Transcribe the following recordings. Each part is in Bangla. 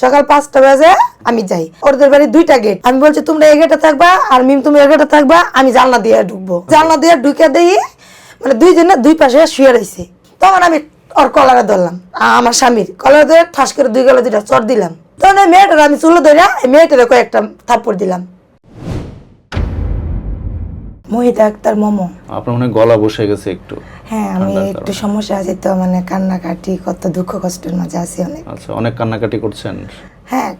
সকাল পাঁচটা বাজে, আমি যাই। ওদের বাড়ি দুইটা গেট আমি বলছি, তোমরা এই গেটে থাকবা আর মিম তুমি এই গেটে থাকবা, আমি জানলা দিয়ে ঢুকবো। জানলা দিয়ে ঢুকে দিই মানে দুইজনে দুই পাশে শুয়ে রয়েছে তখন আমি ওর কলারে ধরলাম আমার স্বামীর। কলারে ধরে ঠাস করে দুই গলা দুইটা চর দিলাম। তখন মেয়েটার আমি চুলো ধরে মেয়েটারে কয়েকটা থাপ্পড় দিলাম। মহিতা আক্তার মোমো। আপনার মনে গলা বসে গেছে একটু। হ্যাঁ আমি একটু সমস্যা আছে তো মানে কান্নাকাটি কত দুঃখ কষ্টের মাঝে আছি অনেক। আচ্ছা অনেক কান্নাকাটি করছেন? হ্যাঁ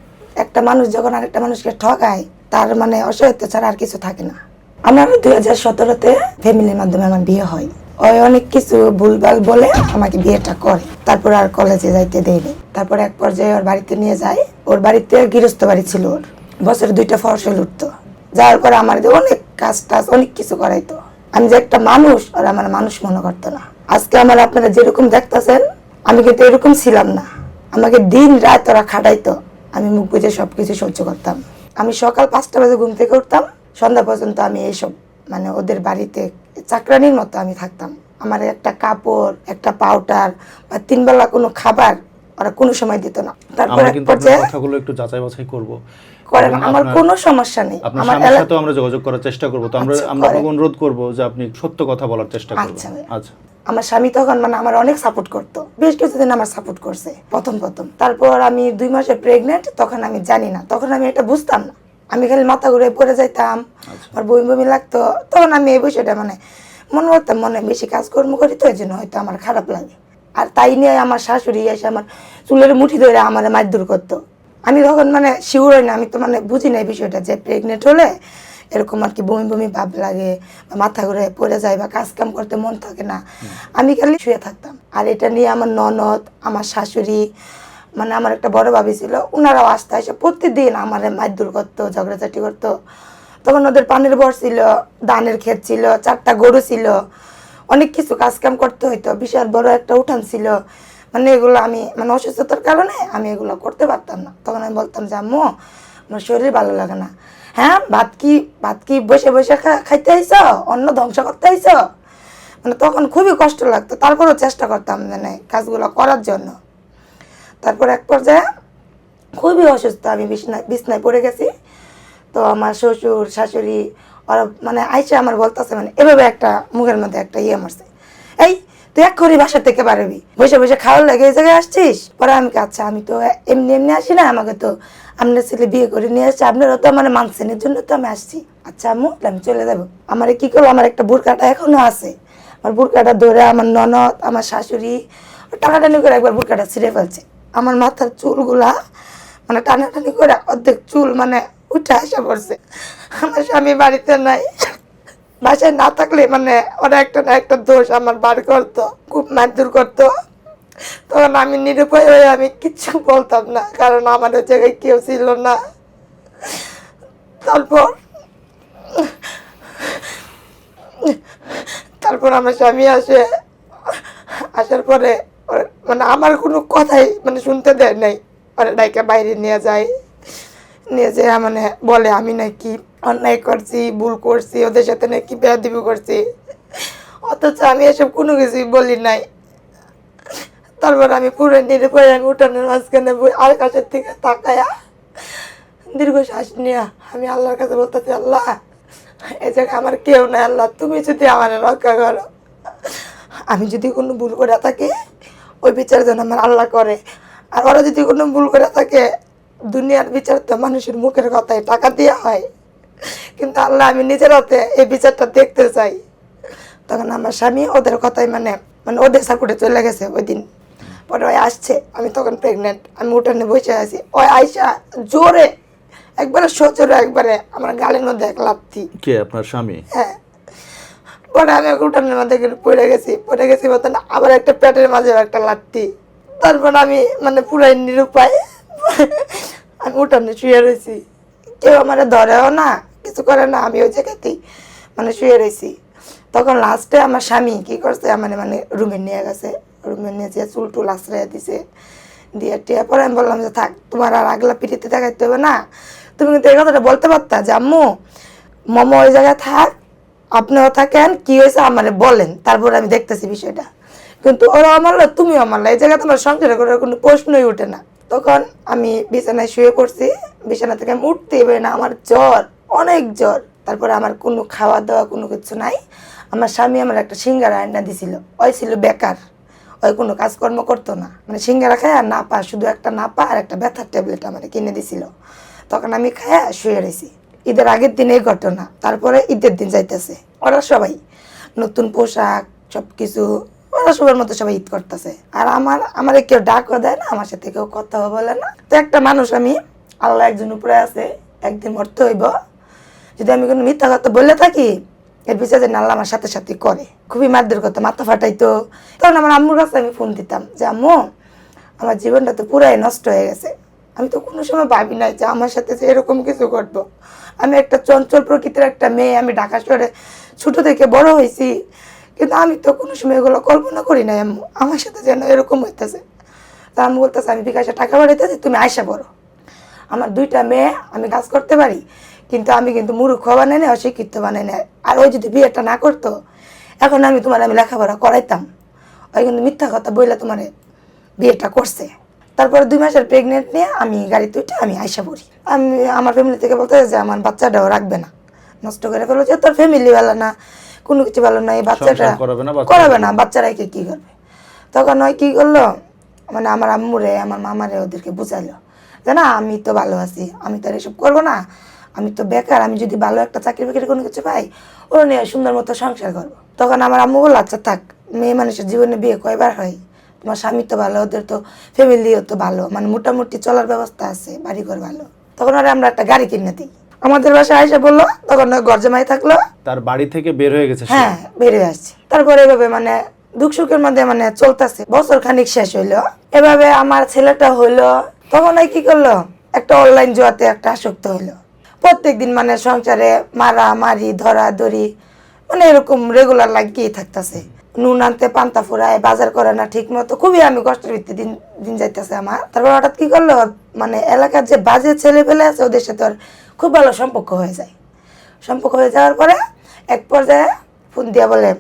একটা মানুষ যখন আরেকটা মানুষকে ঠকায় তার মানে অসহায়ত্ব ছাড়া আর কিছু থাকে না। আমার দুই হাজার সতেরোতে ফ্যামিলির মাধ্যমে আমার বিয়ে হয়। ওই অনেক কিছু ভুলভাল বলে আমাকে বিয়েটা করে। তারপর আর কলেজে যাইতে দেয়নি তারপর এক পর্যায়ে ওর বাড়িতে নিয়ে যায়। ওর বাড়িতে গৃহস্থ বাড়ি ছিল ওর। বছরে দুইটা ফসল উঠতো। যাওয়ার পরে আমার অনেক কাজ টাজ অনেক কিছু করাইতো। আমি যে একটা মানুষ, আর আমার মানুষ মনে করতো না। আজকে আমার আপনারা যেরকম দেখতেছেন, আমি কিন্তু এরকম ছিলাম না। আমাকে দিন রাত ওরা খাটাইতো, আমি মুখ বুঝে সবকিছু সহ্য করতাম। আমি সকাল পাঁচটা বাজে ঘুম থেকে উঠতাম, সন্ধ্যা পর্যন্ত আমি এইসব মানে ওদের বাড়িতে চাকরানির মতো আমি থাকতাম। আমার একটা কাপড়, একটা পাউডার বা তিনবেলা কোনো খাবার ওরা কোনো সময় দিত না। তারপর কিন্তু কথাগুলো একটু যাচাই বাছাই করব। করেন আমার কোনো সমস্যা নেই। আপনার আমার স্বামীর এলা- সাথেও আমরা যোগাযোগ করার চেষ্টা করব। তো আমরা আচ্ছা, আমরা অনুরোধ করব যে আপনি সত্য কথা বলার চেষ্টা করবেন। আচ্ছা আচ্ছা। আমার স্বামী তখন মানে আমার অনেক সাপোর্ট করতো। বেশ কিছুদিন আমার সাপোর্ট করছে প্রথম প্রথম। তারপর আমি দুই মাসে প্রেগনেন্ট তখন আমি জানি না। তখন আমি এটা বুঝতাম না। আমি খালি মাথা ঘুরে পড়ে যাইতাম আমার বমি বমি লাগতো। তখন আমি এই বিষয়টা মানে মনে করতাম মনে বেশি কাজকর্ম করি তো এই জন্য হয়তো আমার খারাপ লাগে। আর তাই নিয়ে আমার শাশুড়ি এসে আমার চুলের মুঠি ধরে আমার মারধর করতো। আমি তখন মানে শিওর হই না আমি তো মানে বুঝি না এই বিষয়টা যে প্রেগনেন্ট হলে এরকম আর কি বমি বমি ভাব লাগে বা মাথা ঘুরে পড়ে যায় বা কাজ কাম করতে মন থাকে না। আমি খালি শুয়ে থাকতাম। আর এটা নিয়ে আমার ননদ আমার শাশুড়ি মানে আমার একটা বড় ভাবি ছিল ওনারাও আসতে আসে প্রতিদিন আমার মারধর করতো ঝগড়াঝাটি করতো। তখন ওদের পানের বর ছিল ধানের ক্ষেত ছিল চারটা গরু ছিল। অনেক কিছু কাজ কাম করতে হইতো। বিশাল বড় একটা উঠান ছিল। মানে এগুলো আমি মানে অসুস্থতার কারণে আমি এগুলো করতে পারতাম না। তখন আমি বলতাম যে, আম্মু আমার শরীর ভালো লাগে না। হ্যাঁ ভাত কি ভাত কি বসে বসে খাইতে আইছ? অন্ন ধ্বংস করতে আইছ? মানে তখন খুবই কষ্ট লাগতো। তারপরেও চেষ্টা করতাম মানে কাজগুলো করার জন্য। তারপর এক পর্যায়ে খুবই অসুস্থ আমি বিছনায় বিছনায় পড়ে গেছি। তো আমার শ্বশুর, শাশুড়ি ওরা মানে আইসে আমার বলতেছে মানে এভাবে একটা মুখের মধ্যে একটা ইয়ে মারছে। এই, তুই এক করি বাসা থেকে পারবি বসে বসে খাওয়ার লাগে এই জায়গায় আসছিস? পরে আমি আচ্ছা আমি তো এমনি এমনি আসি না, আমাকে তো আপনার ছেলে বিয়ে করে নিয়ে আসছে, আপনারও তো মানে মানছেন জন্য তো আমি আসছি। আচ্ছা আম্মু আমি চলে যাব। আমার কি করব? আমার একটা বুরকাটা এখনও আছে। আমার বুরকাটা ধরে আমার ননদ, আমার শাশুড়ি, টানাটানি করে একবার বুরকাটা ছিঁড়ে ফেলছে। আমার মাথার চুলগুলা মানে টানাটানি করে অর্ধেক চুল মানে উঠে আসা পড়ছে। আমার স্বামী বাড়িতে নাই। বাসায় না থাকলে মানে ওরা একটা না একটা দোষ আমার বার করতো, খুব মারধর করতো। তখন আমি নিরুপায় হয়ে আমি কিচ্ছু বলতাম না, কারণ আমার জায়গায় কেউ ছিল না। তারপর তারপর আমার স্বামী আসে। আসার পরে মানে আমার কোনো কথাই মানে শুনতে দেয় নাই। ওরা ডাইকে বাইরে নিয়ে যায়। যে মানে বলে, আমি নাকি অন্যায় করছি, ভুল করছি, ওদের সাথে নাকি বেয়াদিবি করছি। অথচ আমি এসব কোনো কিছুই বলি নাই। তারপর আমি পুরো নিরুপায় আমি উঠানের মাঝখানে কাছের থেকে তাকায়া দীর্ঘ শ্বাস নিয়ে আমি আল্লাহর কাছে বলতেছি, আল্লাহ, এ জায়গায় আমার কেউ নাই, আল্লাহ, তুমি যদি আমার রক্ষা করো, আমি যদি কোনো ভুল করে থাকি, ওই বিচার যেন আমার আল্লাহ করে। আর ওরা যদি কোনো ভুল করে থাকে দুনিয়ার বিচার তো মানুষের মুখের কথায় টাকা দেওয়া হয়। কিন্তু আল্লাহ আমি নিজের হাতে এই বিচারটা দেখতে চাই। তখন আমার স্বামী ওদের কথাই মানে মানে ওদের সাপোর্টে চলে গেছে ওই দিন। পরে ওই আসছে আমি তখন প্রেগনেন্ট আমি উঠানে বসে আছি। ওই আইসা জোরে একবারে সজোরে একবারে আমার গালের মধ্যে এক লাথি কে? আপনার স্বামী? হ্যাঁ। পরে আমি উঠানের মধ্যে পড়ে গেছি পড়ে গেছি মতন আবার একটা পেটের মাঝে একটা লাঠি তারপর আমি মানে পুরাই নিরুপায়। আমি উঠানে শুয়ে রয়েছি কেউ আমার ধরেও না, কিছু করে না, আমি ওই জায়গাতেই মানে শুয়ে রয়েছি তখন লাস্টে আমার স্বামী কি করছে, আমার মানে রুমে নিয়ে গেছে। রুমে নিয়ে যেয়ে চুল টুল আশ্রয় দিছে। দিয়ে টিয়া পরে আমি বললাম যে, থাক, তোমার আর আগলা পিড়িতে দেখাইতে হবে না। তুমি কিন্তু এই কথাটা বলতে পারতা যে, আম্মু, মোমো ওই জায়গায় থাক, আপনিও থাকেন, কি হয়েছে আমারে বলেন। তারপর আমি দেখতেছি বিষয়টা। কিন্তু ওরা আমার তুমিও আমার এই জায়গায় তোমার সংসারে করার কোনো প্রশ্নই ওঠে না। তখন আমি বিছানায় শুয়ে পড়ছি। বিছানা থেকে আমি উঠতেই পারি না, আমার জ্বর, অনেক জ্বর। তারপরে আমার কোনো খাওয়া দাওয়া কোনো কিছু নাই। আমার স্বামী আমার একটা সিঙ্গারা আয়না দিছিল। ওই ছিল বেকার। ওই কোনো কাজকর্ম করতো না। মানে সিঙ্গারা খায় আর নাপা শুধু একটা নাপা আর একটা ব্যথার ট্যাবলেট আমার কিনে দিছিল। তখন আমি খায়া শুয়ে রয়েছি ঈদের আগের দিন এই ঘটনা। তারপরে ঈদের দিন যাইতেছে। ওরা সবাই নতুন পোশাক সব কিছু ওরা সবার মতো সবাই ঈদ করতেছে। আর আমার আমার কেউ ডাকও দেয় না, আমার সাথে কেউ কথাও বলে না। তো একটা মানুষ আমি, আল্লাহ একজন উপরে আছে, একদিন মরতে হইব। যদি আমি কোনো মিথ্যা কথা বলে থাকি, এর পিছিয়ে যে আল্লাহ আমার সাথে সাথে করে। খুবই মারদের কথা মাথা ফাটাইতো। তখন আমার আম্মুর কাছে আমি ফোন দিতাম যে, আম্মু, আমার জীবনটা তো পুরাই নষ্ট হয়ে গেছে। আমি তো কোনো সময় ভাবি নাই যে আমার সাথে যে এরকম কিছু ঘটবো। আমি একটা চঞ্চল প্রকৃতির একটা মেয়ে, আমি ঢাকা শহরে ছোট থেকে বড় হয়েছি। কিন্তু আমি তো কোনো সময় এগুলো কল্পনা করি না আমার সাথে যেন এরকম হইতেছে। তা আমি বলতেছে, আমি বিকাশে টাকা বাড়াইতেছি তুমি আয়সা বড় আমার দুইটা মেয়ে, আমি কাজ করতে পারি, কিন্তু আমি কিন্তু মূর্খ বানাই না অশিক্ষিত বানাই না আর ওই যদি বিয়েটা না করতো, এখন আমি তোমার আমি লেখাপড়া করাইতাম। ওই কিন্তু মিথ্যা কথা বইলে তোমার বিয়েটা করছে। তারপরে দুই মাসের প্রেগনেন্ট নিয়ে আমি গাড়িতে উঠে আমি আইসা পড়ি। আমি, আমার ফ্যামিলি থেকে বলতে যে, আমার বাচ্চাটাও রাখবে না। নষ্ট করে ফেলো যে তোর ফ্যামিলিওয়ালা না। কোনো কিছু ভালো না এই বাচ্চাটা করাবে না, বাচ্চারা কে কি করবে? তখন ওই কি করল? মানে আমার আম্মুরে আমার মামারে ওদেরকে বুঝাইলো যে না আমি তো ভালো আছি আমি তো আর এসব করব না আমি তো বেকার আমি যদি ভালো একটা চাকরি বাকরি কোনো কিছু পাই ওরা নিয়ে সুন্দর মতো সংসার করব। তখন আমার আম্মু বলল আচ্ছা থাক মেয়ে মানুষের জীবনে বিয়ে কয়বার হয়? তোমার স্বামী তো ভালো ওদের তো ফ্যামিলিও তো ভালো মানে মোটামুটি চলার ব্যবস্থা আছে বাড়িঘর ভালো। তখন ওরা আমরা একটা গাড়ি কিনে দিই। আমাদের বাসায় এসে বলল তখন ওই ঘর জামাই থাকল। তার বাড়ি থেকে বের হয়ে গেছে। হ্যাঁ বেরিয়ে আসছে। তারপরে এভাবে মানে দুঃখ সুখের মধ্যে মানে চলতেছে বছর খানিক শেষ হইল। এভাবে আমার ছেলেটা হইল তখন কি করল? একটা অনলাইন জুয়াতে একটা আসক্ত হইল। প্রত্যেকদিন মানে সংসারে মারা মারি ধরা ধরি মানে এরকম রেগুলার লাগিয়ে থাকতেছে। নুন আনতে পান্তা ফুরায়, বাজার করে না ঠিক মতো খুবই আমি কষ্টের ভিত্তি দিন দিন যাইতেছে আমার। তারপর হঠাৎ কি করল? মানে এলাকার যে বাজে ছেলে পেলে আছে, ওদের সাথে ওর খুব ভালো সম্পর্ক হয়ে যায়। সম্পর্ক হয়ে যাওয়ার পরে এক পর্যায়ে ফোন দিয়া বলে,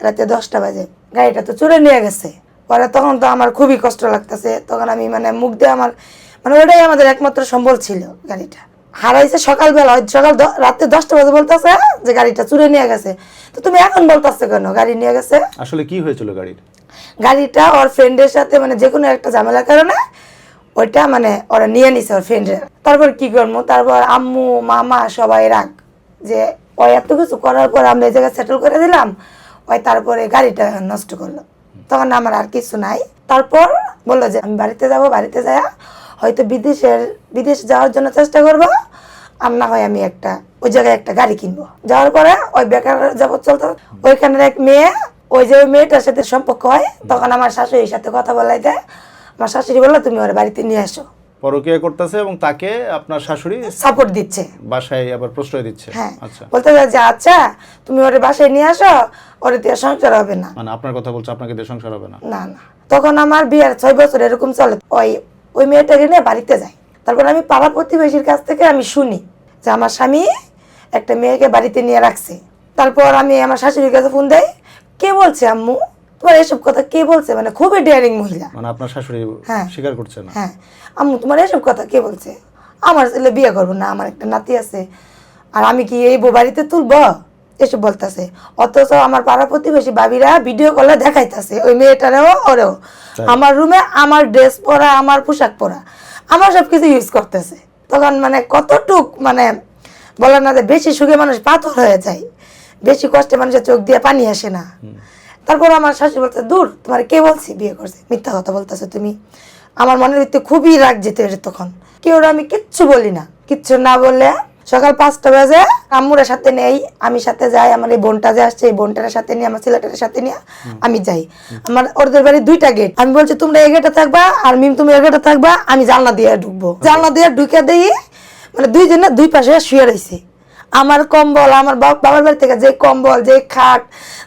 রাতে দশটা বাজে, গাড়িটা তো চুরে নিয়ে গেছে। পরে তখন তো আমার খুবই কষ্ট লাগতেছে। তখন আমি মানে মুখ দিয়ে আমার মানে ওটাই আমাদের একমাত্র সম্বল ছিল গাড়িটা। হারাইছে সকালবেলা সকাল রাতে দশটা বাজে বলতেছে যে গাড়িটা চুরে নিয়ে গেছে। তো তুমি এখন বলতেছো কেন? গাড়ি নিয়ে গেছে? আসলে কি হয়েছিল গাড়ির? গাড়িটা ওর ফ্রেন্ডের সাথে মানে যে কোনো একটা ঝামেলার কারণে ওইটা মানে ওরা নিয়ে নিছে ওর ফ্রেন্ডের তারপর কি করব? তারপর আম্মু মামা সবাই রাগ যে ওই এত কিছু করার পর আমরা এই জায়গায় সেটেল করে দিলাম ওই তারপরে গাড়িটা নষ্ট করল। তখন আমার আর কিছু নাই। তারপর বলল যে আমি বাড়িতে যাব বাড়িতে যায় হয়তো বিদেশের বিদেশ যাওয়ার জন্য চেষ্টা করব আর না হয় আমি একটা ওই জায়গায় একটা গাড়ি কিনবো। যাওয়ার পরে ওই বেকার যাব চলতে ওইখানের এক মেয়ে ওই যে ওই মেয়েটার সাথে সম্পর্ক হয় তখন আমার শাশুড়ির সাথে কথা বলাই দেয়। আমার শাশুড়ি বলল তুমি ওর বাড়িতে নিয়ে আসো। পরকীয়া করতেছে এবং তাকে আপনার শাশুড়ি সাপোর্ট দিচ্ছে। বাসায় আবার প্রশ্রয় দিচ্ছে। হ্যাঁ। আচ্ছা। বলতে যে আচ্ছা তুমি ওর বাসায় নিয়ে আসো ওর দিয়ে সংসার হবে না। মানে আপনার কথা বলছে আপনাকে দিয়ে সংসার হবে না। না না। তখন আমার বিয়ের ছয় বছর এরকম চলে। ওই ওই মেয়েটাকে নিয়ে বাড়িতে যাই তারপর আমি পাড়া প্রতিবেশীর কাছ থেকে আমি শুনি যে আমার স্বামী একটা মেয়েকে বাড়িতে নিয়ে রাখছে। তারপর আমি আমার শাশুড়ির কাছে ফোন দেই কে বলছে আম্মু? তোমার এসব কথা কে বলছে? মানে খুবই ডেয়ারিং মহিলা। মানে আপনার শাশুড়ি হ্যাঁ। স্বীকার করছে না? হ্যাঁ। আম্মু তোমার এসব কথা কে বলছে? আমার ছেলে বিয়ে করব না আমার একটা নাতি আছে। আর আমি কি এই বউ বাড়িতে তুলবো? এসব বলতেছে। অথচ আমার পাড়া প্রতিবেশী ভাবিরা ভিডিও কলে দেখাইতেছে ওই মেয়েটারেও ওরেও? আমার রুমে আমার ড্রেস পরা আমার পোশাক পরা। আমার সব কিছু ইউজ করতেছে। তখন মানে কতটুক মানে বলে না যে বেশি সুখে মানুষ পাথর হয়ে যায়। বেশি কষ্টে মানুষের চোখ দিয়ে পানি আসে না। তারপর আমার শাশুড়ি বলতে দূর তোমার কে বলছি বিয়ে করছে? মিথ্যা কথা বলতেছো তুমি। আমার মনের ভিত্তি খুবই রাগ যেতে তখন। কেউ আমি কিচ্ছু বলি না। কিচ্ছু না বললে সকাল পাঁচটা বাজে আম্মুরের সাথে নেই আমি সাথে যাই আমার এই বোনটা যে আসছে এই বোনটার সাথে নিয়ে আমার ছেলেটার সাথে নিয়ে আমি যাই। আমার ওদের বাড়ি দুইটা গেট আমি বলছি তোমরা এই গেটে থাকবা আর মিম তুমি এই গেটে থাকবা আমি জানলা দিয়ে ঢুকবো। জানলা দিয়ে ঢুকে দিই মানে দুইজনে দুই পাশে শুয়ে রয়েছে আমার কম্বল আমার বাব- বাবার বাড়ি থেকে যে কম্বল যে খাট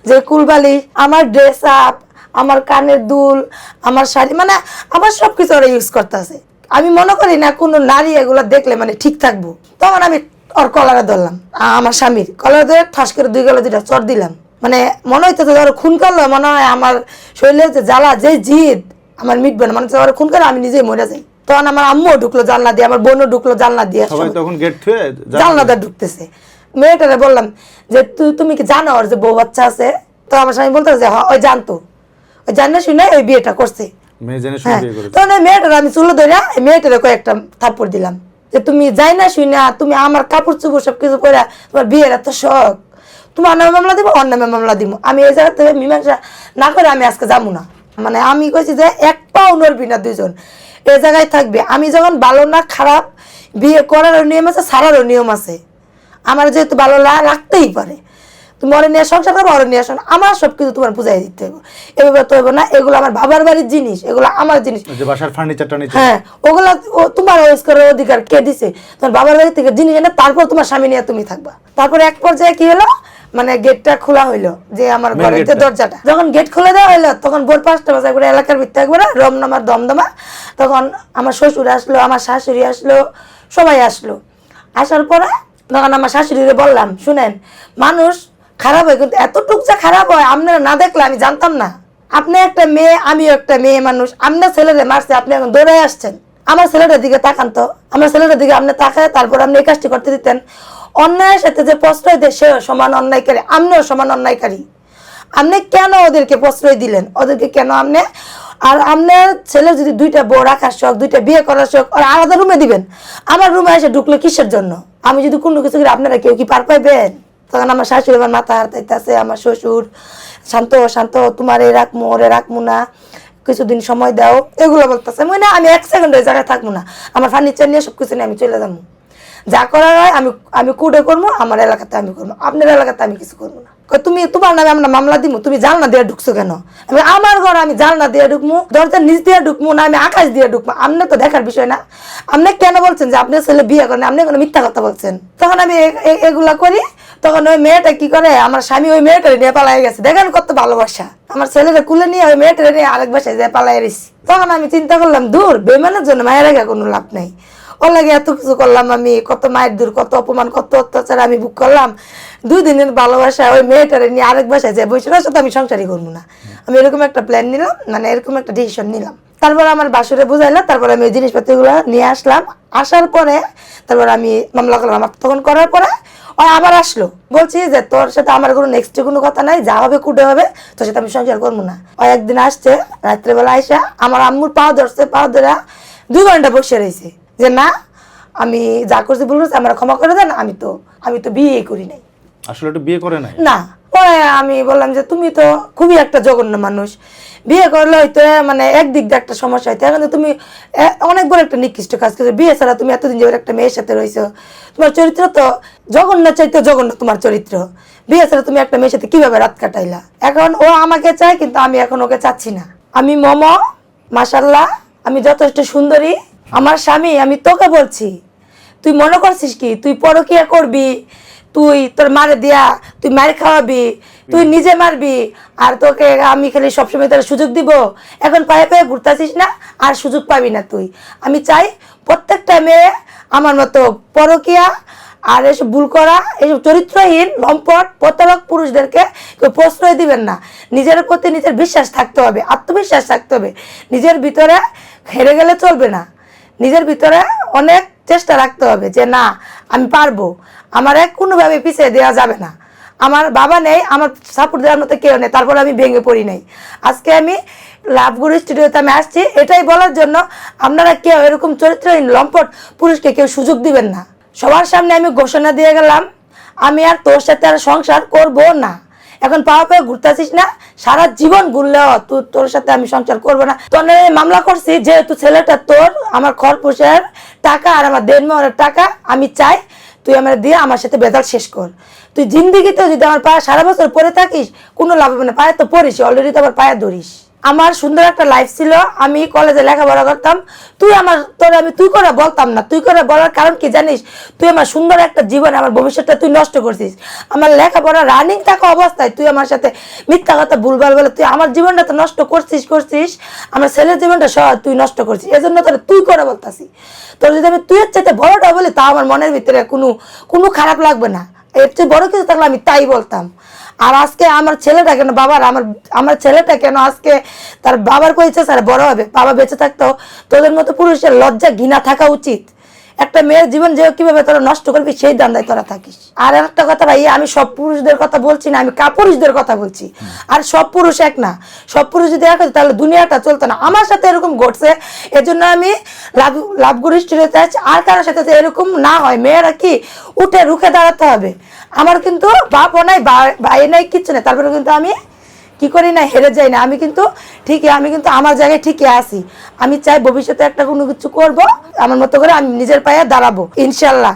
যে কুলবালি আমার ড্রেস আপ আমার কানের দুল আমার শাড়ি মানে আমার সব কিছু ওরা ইউজ করতেছে। আমি মনে করি না কোনো নারী এগুলো দেখলে মানে ঠিক থাকব। তখন আমি ওর কলারে ধরলাম আমার স্বামীর কলারে ধরে ঠাস করে দুই গেলে দুইটা চর দিলাম। মানে মনে হইতেছে ধরো খুন করল মনে হয় আমার শরীরে যে জ্বালা যে জিদ আমার মিটবে না মানে হচ্ছে ওরা খুন করে আমি নিজেই মরে যাই। তখন আমার আম্মুও ঢুকলো জানলা দিয়ে আমার বোনও ঢুকলো জানলা দিয়ে সবাই তখন গেট জানলা জানলাটা ঢুকতেছে। মেয়েটারে বললাম যে তুই তুমি কি জানো ওর যে বউ বাচ্চা আছে? তো আমার স্বামী বলতে যে হ্যাঁ ওই জানতো। ওই জানে শুনে ওই বিয়েটা করছে। মেয়ে জেনে শুনে হ্যাঁ বিয়ে করেছে। তখন মেয়েটার আমি চুলো ধরে মেয়েটারে কয়েকটা থাপ্পড় দিলাম। যে তুমি যাই না শুই না তুমি আমার কাপড় চুপড় সব কিছু করে তোমার বিয়ের এত শখ। মামলা দিব অন্য মামলা দিব। আমি এই জায়গা থেকে মীমাংসা না করে আমি আজকে যাব না। মানে আমি কইছি যে এক পাও নড়বি না দুইজন। এই জায়গায় থাকবে। আমি যখন ভালো না খারাপ বিয়ে করারও নিয়ম আছে ছাড়ারও নিয়ম আছে। আমার যেহেতু ভালো লাগতেই পারে। তুমি ওরে নিয়ে সংসার করব ওরে নিয়ে আমার সব কিছু তোমার বুঝাই দিতে হবে এভাবে তো হবে না। এগুলো আমার বাবার বাড়ির জিনিস এগুলো আমার জিনিস। বাসার ফার্নিচার হ্যাঁ ওগুলা তোমার ওয়েস করার অধিকার কে দিছে? তোমার বাবার বাড়ি থেকে জিনিস এনে তারপর তোমার স্বামী নিয়ে তুমি থাকবা। তারপর এক পর্যায়ে কি হলো? মানে গেটটা খোলা হইল যে আমার ঘরের যে দরজাটা। যখন গেট খুলে দেওয়া হইল তখন ভোর পাঁচটা বাজে করে এলাকার ভিত্তি একবারে রমনামার দমদমা তখন আমার শ্বশুর আসলো আমার শাশুড়ি আসলো সবাই আসলো। আসার পরে তখন আমার শাশুড়িরে বললাম শুনেন মানুষ খারাপ হয়, কিন্তু এতটুক যে খারাপ হয়, আপনারা না দেখলে আমি জানতাম না। আপনি একটা মেয়ে, আমিও একটা মেয়ে মানুষ। আপনার ছেলেরে মারছে, আপনি এখন দৌড়ে আসছেন। আমার ছেলেটার দিকে তাকান তো। আমার ছেলেটার দিকে আপনি তাকায় তারপর আপনি এই কাজটি করতে দিতেন। অন্যায়ের সাথে যে প্রশ্রয় দেয়, সেও সমান অন্যায়কারী। আপনিও সমান অন্যায়কারী। আপনি কেন ওদেরকে প্রশ্রয় দিলেন? ওদেরকে কেন আপনি? আর আপনার ছেলে যদি দুইটা বউ রাখার শখ, দুইটা বিয়ে করার শখ আর আলাদা রুমে দিবেন। আমার রুমে এসে ঢুকলো কিসের জন্য? আমি যদি কোনো কিছু করি, আপনারা কেউ কি পার পাইবেন? তখন আমার শাশুড়ি আমার মাথা হারতাইতেছে আমার শ্বশুর, শান্ত শান্ত, তোমার এ রাখমু, ওরে রাখমু না, কিছুদিন সময় দাও। এগুলো বলতেছে। মানে আমি এক সেকেন্ড ওই জায়গায় থাকব না। আমার ফার্নিচার নিয়ে সব কিছু নিয়ে আমি চলে যাব। যা করার হয় আমি আমি কুটে করব, আমার এলাকাতে আমি করব। আপনার এলাকাতে আমি কিছু করব না। তুমি তোমার নামে আমরা মামলা দিব তুমি জানলা দিয়ে ঢুকছো কেন? আমি আমার ঘর আমি জানলা দিয়ে ঢুকমু দরজার নিচ দিয়ে ঢুকমু, না আমি আকাশ দিয়ে ঢুকবো আপনি তো দেখার বিষয় না। আপনি কেন বলছেন যে আপনি ছেলে বিয়ে করেন, আপনি কোনো মিথ্যা কথা বলছেন? তখন আমি এগুলা করি, তখন ওই মেয়েটা কি করে, আমার স্বামী ওই মেয়েটা নিয়ে পালাই গেছে। দেখেন কত ভালোবাসা। আমার ছেলেটা কুলে নিয়ে ওই মেয়েটা নিয়ে আরেক বাসায় যায় পালাই তখন আমি চিন্তা করলাম, দূর বেমানের জন্য মায়ের আগে কোনো লাভ নাই। ওর এত কিছু করলাম আমি, কত মায়ের দূর, কত অপমান, কত অত্যাচার আমি বুক করলাম। দুই দিনের ভালোবাসা ওই মেয়েটারে নিয়ে আরেক বাসায় যায় বসে সাথে আমি সংসারই করব না। আমি এরকম একটা প্ল্যান নিলাম মানে এরকম একটা ডিসিশন নিলাম। তারপর আমার বাসুরে বুঝাইলাম তারপর আমি ওই জিনিসপত্রগুলো নিয়ে আসলাম। আসার পরে তারপর আমি মামলা করলাম, আমার তখন করার পরে ওই আবার আসলো। বলছি যে, তোর সাথে আমার কোনো নেক্সট কোনো কথা নাই, যা হবে কুটে হবে, তোর সাথে আমি সংসার করব না। ওই একদিন আসছে, রাত্রেবেলা আইসা, আমার আম্মুর পা ধরছে, পা ধরা দুই ঘণ্টা বসে রয়েছে। যে না আমি যা করছি ভুল করছি আমার ক্ষমা করে দেন আমি তো আমি তো বিয়ে করি নাই। আসলে একটু বিয়ে করে নাই? না পরে আমি বললাম যে তুমি তো খুবই একটা জঘন্য মানুষ। বিয়ে করলে হয়তো মানে একদিক দিয়ে একটা সমস্যা হইতো এখন তুমি অনেক বড় একটা নিকৃষ্ট কাজ করছ। বিয়ে ছাড়া তুমি এতদিন যাবে একটা মেয়ের সাথে রয়েছো তোমার চরিত্র তো জঘন্য চাইতে জঘন্য তোমার চরিত্র। বিয়ে ছাড়া তুমি একটা মেয়ের সাথে কীভাবে রাত কাটাইলা? এখন ও আমাকে চায় কিন্তু আমি এখন ওকে চাচ্ছি না। আমি মম মাসাল্লাহ আমি যথেষ্ট সুন্দরী আমার স্বামী, আমি তোকে বলছি। তুই মনে করছিস কি? তুই পরকিয়া করবি, তুই তোর মারে দিয়া তুই মার খাওয়াবি, তুই নিজে মারবি, আর তোকে আমি খালি সবসময় তোর সুযোগ দিব। এখন পায়ে পায়ে ঘুরতেছিস না, আর সুযোগ পাবি না তুই। আমি চাই প্রত্যেকটা মেয়ে আমার মতো পরকিয়া আর এসব ভুল করা, এসব চরিত্রহীন, লম্পট, প্রতারক পুরুষদেরকে কেউ প্রশ্রয় দিবেন না। নিজের প্রতি নিজের বিশ্বাস থাকতে হবে, আত্মবিশ্বাস থাকতে হবে। নিজের ভিতরে হেরে গেলে চলবে না। নিজের ভিতরে অনেক চেষ্টা রাখতে হবে যে না, আমি পারব। আমার এক কোনোভাবে পিছিয়ে দেওয়া যাবে না। আমার বাবা নেই, আমার সাপোর্ট দেওয়ার মতো কেউ নেই, তারপর আমি ভেঙে পড়ি নাই। আজকে আমি লাভগুরু স্টুডিওতে আমি আসছি, এটাই বলার জন্য আপনারা কেউ এরকম চরিত্রহীন, লম্পট পুরুষকে কেউ সুযোগ দিবেন না। সবার সামনে আমি ঘোষণা দিয়ে গেলাম, আমি আর তোর সাথে আর সংসার করব না। এখন পাওয়া পেয়ে ঘুরতেছিস না, সারা জীবন ঘুরলেও তুই তোর সাথে আমি সংসার করব না। তোর নামে মামলা করছি, যেহেতু ছেলেটা তোর, আমার খরপোশের টাকা আর আমার দেড় মহরের টাকা, আমি চাই তুই আমার দিয়ে আমার সাথে বেদাল শেষ কর। তুই জিন্দিগিতে যদি আমার পায়ে সারা বছর পরে থাকিস, কোনো লাভ হবে না, পায়ে তো পড়িস অলরেডি তো আমার পায়ে ধরিস। আমার সুন্দর একটা লাইফ ছিল, আমি কলেজে লেখাপড়া করতাম। তুই আমার, তোর আমি তুই করে বলতাম না। তুই করে বলার কারণ কি জানিস? তুই আমার সুন্দর একটা জীবন, আমার ভবিষ্যৎটা তুই নষ্ট করছিস। আমার লেখাপড়া রানিং থাকা অবস্থায় তুই আমার সাথে মিথ্যা কথা, ভুলভাল বলে তুই আমার জীবনটা তো নষ্ট করছিস করছিস। আমার ছেলের জীবনটা সহ তুই নষ্ট করছিস। এজন্য তোর তুই করে বলতাছি। তোর যদি আমি তুই চাইতে বড়টা বলি তা আমার মনের ভিতরে কোনো কোনো খারাপ লাগবে না। এর চেয়ে বড় কিছু থাকলে আমি তাই বলতাম। আর আজকে আমার ছেলেটা কেন, বাবার আমার আমার ছেলেটা কেন আজকে তার বাবার কইছে, স্যার, বড় হবে, বাবা বেঁচে থাকতো। তোদের মতো পুরুষের লজ্জা, ঘৃণা থাকা উচিত। একটা মেয়ের জীবন যে কীভাবে তোরা নষ্ট করবি, সেই দান্দায় তোরা থাকিস। আর একটা কথা ভাই, আমি সব পুরুষদের কথা বলছি না, আমি কাপুরুষদের কথা বলছি। আর সব পুরুষ এক না। সব পুরুষ যদি এক হতো, তাহলে দুনিয়াটা চলতো না। আমার সাথে এরকম ঘটছে, এজন্য আমি লাভ লাভ গরিষ্ঠতে আছি আর কারোর সাথে এরকম না হয়। মেয়েরা কি উঠে রুখে দাঁড়াতে হবে? আমার কিন্তু বাপও নাই, বা- ভাই নাই, কিচ্ছু নেই। তারপরে কিন্তু আমি কি করি না, হেরে যাই না। আমি কিন্তু ঠিকই, আমি কিন্তু আমার জায়গায় ঠিকই আছি। আমি চাই ভবিষ্যতে একটা কোনো কিছু করব, আমার মতো করে আমি নিজের পায়ে দাঁড়াবো, ইনশাল্লাহ।